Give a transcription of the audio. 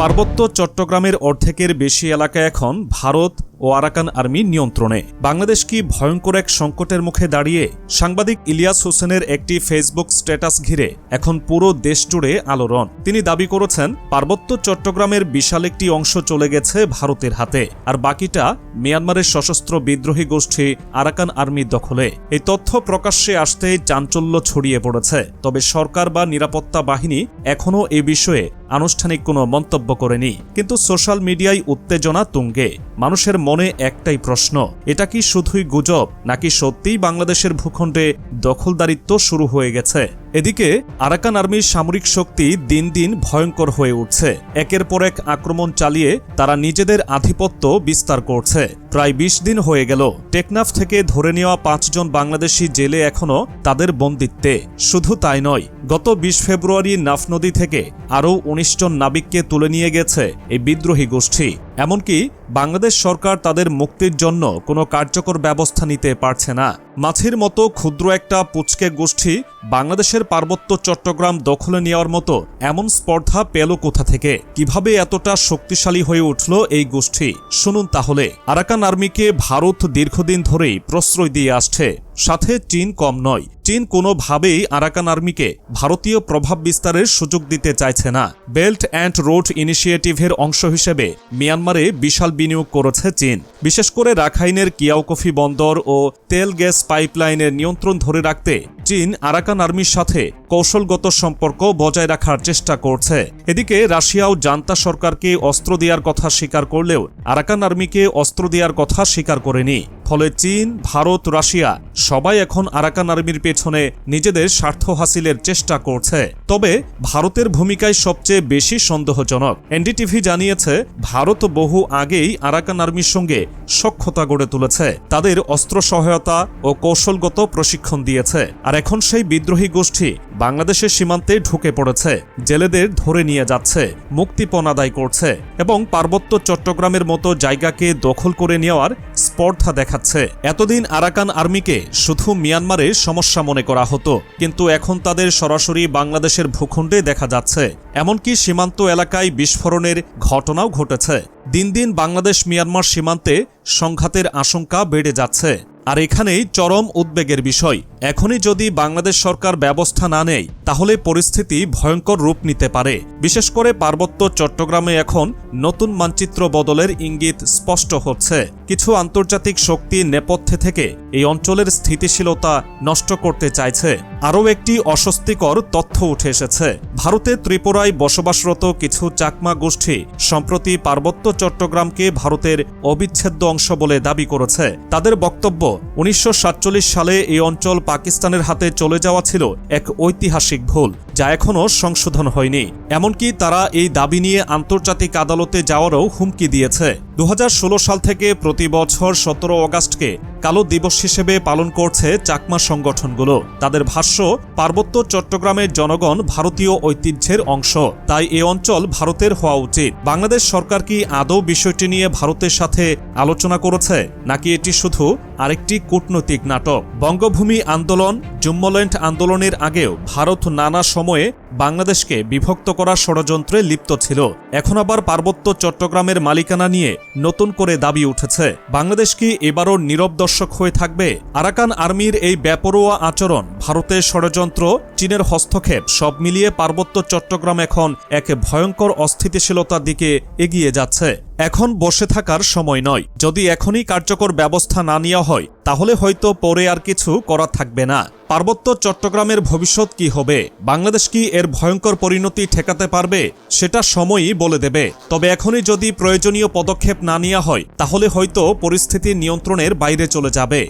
পার্বত্য চট্টগ্রামের অর্ধেকের বেশি এলাকা এখন ভারত ও আরাকান আর্মি নিয়ন্ত্রণে। বাংলাদেশ কি ভয়ঙ্কর এক সংকটের মুখে দাঁড়িয়ে? সাংবাদিক ইলিয়াস হোসেনের একটি ফেসবুক স্ট্যাটাস ঘিরে এখন পুরো দেশ জুড়ে আলোড়ন। তিনি দাবি করেছেন, পার্বত্য চট্টগ্রামের বিশাল একটি অংশ চলে গেছে ভারতের হাতে, আর বাকিটা মিয়ানমারের সশস্ত্র বিদ্রোহী গোষ্ঠী আরাকান আর্মির দখলে। এই তথ্য প্রকাশ্যে আসতেই চাঞ্চল্য ছড়িয়ে পড়েছে, তবে সরকার বা নিরাপত্তা বাহিনী এখনও এ বিষয়ে আনুষ্ঠানিক কোনো মন্তব্য করেনি। কিন্তু সোশ্যাল মিডিয়ায় উত্তেজনা তুঙ্গে। মানুষের মনে একটাই প্রশ্ন, এটা কি শুধুই গুজব নাকি সত্যিই বাংলাদেশের ভূখণ্ডে দখলদারিত্ব শুরু হয়ে গেছে? এদিকে, আরাকান আর্মির সামরিক শক্তি দিন দিন ভয়ঙ্কর হয়ে উঠছে। একের পর এক আক্রমণ চালিয়ে তারা নিজেদের আধিপত্য বিস্তার করছে। প্রায় বিশ দিন হয়ে গেল। টেকনাফ থেকে ধরে নেওয়া পাঁচজন বাংলাদেশি জেলে এখনও তাদের বন্দিত্বে। শুধু তাই নয়, গত বিশ ফেব্রুয়ারি নাফ নদী থেকে আরও উনিশ জন নাবিককে তুলে নিয়ে গেছে এই বিদ্রোহী গোষ্ঠী। এমনকি বাংলাদেশ সরকার তাদের মুক্তির জন্য কোনো কার্যকর ব্যবস্থা নিতে পারছে না। মাছির মতো ক্ষুদ্র একটা পুচকে গোষ্ঠী বাংলাদেশের পার্বত্য চট্টগ্রাম দখলে নেওয়ার মতো এমন স্পর্ধা পেল কোথা থেকে? কীভাবে এতটা শক্তিশালী হয়ে উঠল এই গোষ্ঠী? শুনুন তাহলে। আরাকান আর্মিকে ভারত দীর্ঘদিন ধরেই প্রশ্রয় দিয়ে আসছে। সাথে চীন কম নয়। চীন কোনোভাবেই আরাকান আর্মিকে ভারতীয় প্রভাব বিস্তারের সুযোগ দিতে চাইছে না। বেল্ট অ্যান্ড রোড ইনিশিয়েটিভের অংশ হিসেবে মিয়ানমারে বিশাল বিনিয়োগ করেছে চীন। বিশেষ করে রাখাইনের কিয়াওকফি বন্দর ও তেল গ্যাস পাইপলাইনের নিয়ন্ত্রণ ধরে রাখতে চীন আরাকান আর্মির সাথে কৌশলগত সম্পর্ক বজায় রাখার চেষ্টা করছে। এদিকে রাশিয়াও জান্তা সরকারকে অস্ত্র দেওয়ার কথা স্বীকার করলেও আরাকান আর্মিকে অস্ত্র দেওয়ার কথা স্বীকার করেনি। ফলে চীন, ভারত, রাশিয়া সবাই এখন আরাকান আর্মির পেছনে নিজেদের স্বার্থ হাসিলের চেষ্টা করছে। তবে ভারতের ভূমিকায় সবচেয়ে বেশি সন্দেহজনক, এনডিটিভি জানিয়েছে, ভারত বহু আগেই আরাকান আর্মির সঙ্গে সক্ষতা গড়ে তুলেছে। তাদের অস্ত্র সহায়তা ও কৌশলগত প্রশিক্ষণ দিয়েছে। আর এখন সেই বিদ্রোহী গোষ্ঠী বাংলাদেশের সীমান্তে ঢুকে পড়েছে, জেলেদের ধরে নিয়ে যাচ্ছে, মুক্তিপণ আদায় করছে এবং পার্বত্য চট্টগ্রামের মতো জায়গাকে দখল করে নেওয়ার স্পর্ধা দেখাচ্ছে। এতদিন আরাকান আর্মিকে শুধু মিয়ানমারে সমস্যা মনে করা হতো, কিন্তু এখন তাদের সরাসরি বাংলাদেশের ভূখণ্ডে দেখা যাচ্ছে। এমনকি সীমান্ত এলাকায় বিস্ফোরণের ঘটনাও ঘটেছে। দিন দিন বাংলাদেশ মিয়ানমার সীমান্তে সংঘাতের আশঙ্কা বেড়ে যাচ্ছে। আর এখানেই চরম উদ্বেগের বিষয় এখনই যদি বাংলাদেশ সরকার ব্যবস্থা না নেয়, তাহলে পরিস্থিতি ভয়ঙ্কর রূপ নিতে পারে। বিশেষ করে পার্বত্য চট্টগ্রামে এখন নতুন মানচিত্র বদলের ইঙ্গিত স্পষ্ট হচ্ছে। কিছু আন্তর্জাতিক শক্তি নেপথ্যে থেকে এই অঞ্চলের স্থিতিশীলতা নষ্ট করতে চাইছে। আরও একটি অস্বস্তিকর তথ্য উঠে এসেছে। ভারতের ত্রিপুরায় বসবাসরত কিছু চাকমা গোষ্ঠী সম্প্রতি পার্বত্য চট্টগ্রামকে ভারতের অবিচ্ছেদ্য অংশ বলে দাবি করেছে। তাদের বক্তব্য উনিশশো সাতচল্লিশ সালে এই অঞ্চল পাকিস্তানের হাতে চলে যাওয়া ছিল এক ঐতিহাসিক ভুল। যা এখনও সংশোধন হয়নি। এমনকি তারা এই দাবি নিয়ে আন্তর্জাতিক আদালতে যাওয়ারও হুমকি দিয়েছে। দু হাজার ষোলো সাল থেকে প্রতি বছর সতেরো অগাস্টকে কালো দিবস হিসেবে পালন করছে চাকমা সংগঠনগুলো। তাদের ভাষ্য, পার্বত্য চট্টগ্রামের জনগণ ভারতীয় ঐতিহ্যের অংশ। তাই এ অঞ্চল ভারতের হওয়া উচিত। বাংলাদেশ সরকার কি আদৌ বিষয়টি নিয়ে ভারতের সাথে আলোচনা করেছে? নাকি এটি শুধু আরেকটি কূটনৈতিক নাটক? বঙ্গভূমি আন্দোলন জুম্মল্যান্ড আন্দোলনের আগেও ভারত নানা সময়ে বাংলাদেশকে বিভক্ত করার ষড়যন্ত্রে লিপ্ত ছিল। এখন আবার পার্বত্য চট্টগ্রামের মালিকানা নিয়ে নতুন করে দাবি উঠেছে। বাংলাদেশ কি এবারও নীরব দর্শক হয়ে থাকবে? আরাকান আর্মির এই ব্যাপরোয়া আচরণ ভারতের ষড়যন্ত্র, চীনের হস্তক্ষেপ, সব মিলিয়ে পার্বত্য চট্টগ্রাম এখন এক ভয়ঙ্কর অস্থিতিশীলতার দিকে এগিয়ে যাচ্ছে। এখন বসে থাকার সময় নয়। যদি এখনই কার্যকর ব্যবস্থা না নেওয়া হয় তাহলে হয়তো পরে আর কিছু করা থাকবে না। পার্বত্য চট্টগ্রামের ভবিষ্যৎ কি হবে? বাংলাদেশ কি এর ভয়ঙ্কর পরিণতি ঠেকাতে পারবে? সেটা সময়ই বলে দেবে। তবে এখনই যদি প্রয়োজনীয় পদক্ষেপ না নেওয়া হয়, তাহলে হয়তো পরিস্থিতি নিয়ন্ত্রণের বাইরে চলে যাবে।